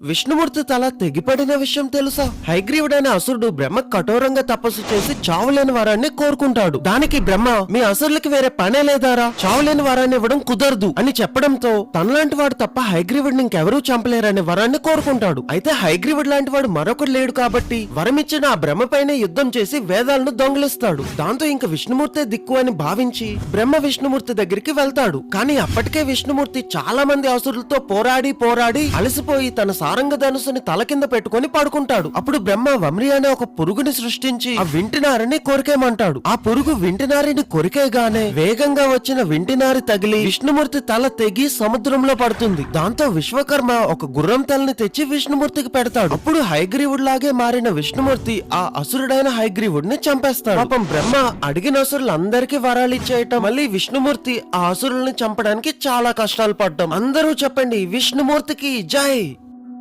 విష్ణుమూర్తి తల తెగిపడిన విషయం తెలుసా? హైగ్రీవుడైన అసురుడు బ్రహ్మ కఠోరంగా తపస్సు చేసి చావులేని వరాన్ని కోరుకుంటాడు. దానికి బ్రహ్మ మీ అసురులకి వేరే పనే లేదారా? చావులేని వరాన్ని ఇవ్వడం కుదరదు అని చెప్పడంతో తనలాంటి వాడు తప్ప హైగ్రీవుడిని ఇంకెవరూ చంపలేరనే వరాన్ని కోరుకుంటాడు. అయితే హైగ్రీవుడు లాంటి వాడు మరొకడు లేడు కాబట్టి వరమిచ్చిన ఆ బ్రహ్మ పైన యుద్ధం చేసి వేదాలను దొంగిలిస్తాడు. దాంతో ఇంక విష్ణుమూర్తే దిక్కు అని భావించి బ్రహ్మ విష్ణుమూర్తి దగ్గరికి వెళ్తాడు. కానీ అప్పటికే విష్ణుమూర్తి చాలా మంది అసురులతో పోరాడి పోరాడి అలసిపోయి తన సారంగ ధనుసుని తల కింద పెట్టుకుని పడుకుంటాడు. అప్పుడు బ్రహ్మ వమ్రి అనే ఒక పురుగుని సృష్టించి ఆ వింటినారిని కొరికేమంటాడు ఆ పురుగు వింటినారిని కొరికేగానే వేగంగా వచ్చిన వింటినారి తగిలి విష్ణుమూర్తి తల తెగి సముద్రంలో పడుతుంది. దాంతో విశ్వకర్మ ఒక గుర్రం తలని తెచ్చి విష్ణుమూర్తికి పెడతాడు. అప్పుడు హైగ్రీవుడ్ లాగే మారిన విష్ణుమూర్తి ఆ అసురుడైన హైగ్రీవుడిని చంపేస్తాడు. పాపం బ్రహ్మ అడిగిన అసురులందరికీ వరాలు ఇచ్చేయటం మళ్ళీ విష్ణుమూర్తి ఆ అసురుల్ని చంపడానికి చాలా కష్టాలు పడ్డం. అందరూ చెప్పండి విష్ణుమూర్తికి జై!